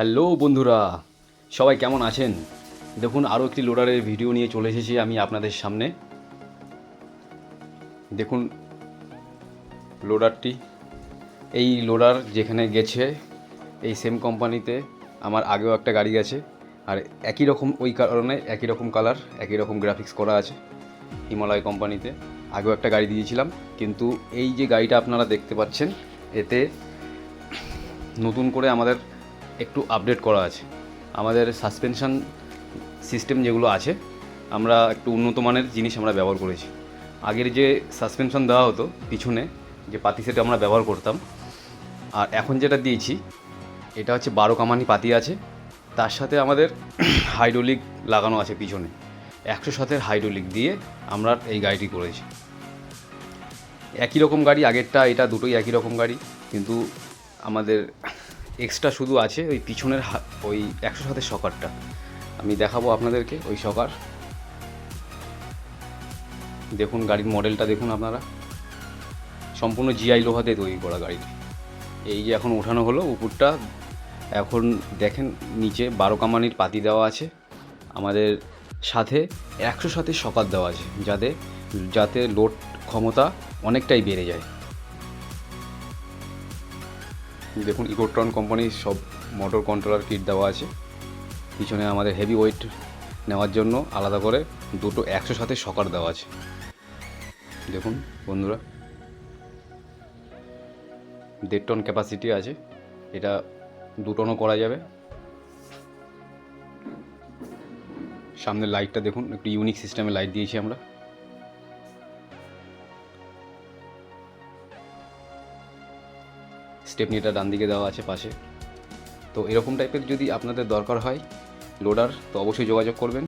Hello বন্ধুরা, সবাই কেমন আছেন? দেখুন আরও একটি লোডারের ভিডিও নিয়ে চলে এসেছি আমি আপনাদের সামনে। দেখুন লোডারটি এই লোডার যেখানে গেছে, এই সেম কোম্পানিতে আমার আগেও একটা গাড়ি গেছে আর একই রকম, ওই কারণে একই রকম কালার একই রকম গ্রাফিক্স করা আছে হিমালয় কোম্পানিতে আগেও একটা গাড়ি দিয়েছিলাম, কিন্তু এই যে গাড়িটা আপনারা দেখতে পাচ্ছেন, এতে নতুন করে আমাদের একটু আপডেট করা আছে। আমাদের সাসপেনশন সিস্টেম যেগুলো আছে, আমরা একটু উন্নত মানের জিনিস আমরা ব্যবহার করেছি। আগের যে সাসপেনশন দেওয়া হতো পিছনে, যে পাতি সেটা আমরা ব্যবহার করতাম, আর এখন যেটা দিয়েছি, এটা হচ্ছে বারো কামানি পাতি আছে। তার সাথে আমাদের হাইড্রোলিক লাগানো আছে পিছনে। একশো সাতের হাইড্রোলিক দিয়ে আমরা এই গাড়িটি করেছি। একই রকম গাড়ি, আগেরটা, এটা দুটোই একই রকম গাড়ি, কিন্তু আমাদের এক্সট্রা শুধু আছে ওই পিছনের ওই একশো সাতের সকারটা। আমি দেখাবো আপনাদেরকে ওই সকার। দেখুন গাড়ির মডেলটা দেখুন আপনারা। সম্পূর্ণ জিআই লোহাতে তৈরি করা গাড়িটি। এই যে এখন ওঠানো হলো, উপরটা এখন দেখেন নিচে বারো কামানির পাতি দেওয়া আছে। আমাদের সাথে একশো সাথে সকার দেওয়া আছে, যাতে যাতে লোড ক্ষমতা অনেকটাই বেড়ে যায়। দেখুন ইকোট্রন কোম্পানির সব মোটর কন্ট্রোলার কিট দেওয়া আছে। পিছনে আমাদের হেভি ওয়েট নেওয়ার জন্য আলাদা করে দুটো একশো সাথে সকার দেওয়া আছে। দেখুন, বন্ধুরা, দেড় টন ক্যাপাসিটি আছে। এটা দু টনও করা যাবে। সামনের লাইটটা দেখুন, একটু ইউনিক সিস্টেমে লাইট দিয়েছি আমরা। স্টেপনিটা ডান দিকে দেওয়া আছে পাশে। তো এরকম টাইপের যদি আপনাদের দরকার হয় লোডার তো অবশ্যই যোগাযোগ করবেন।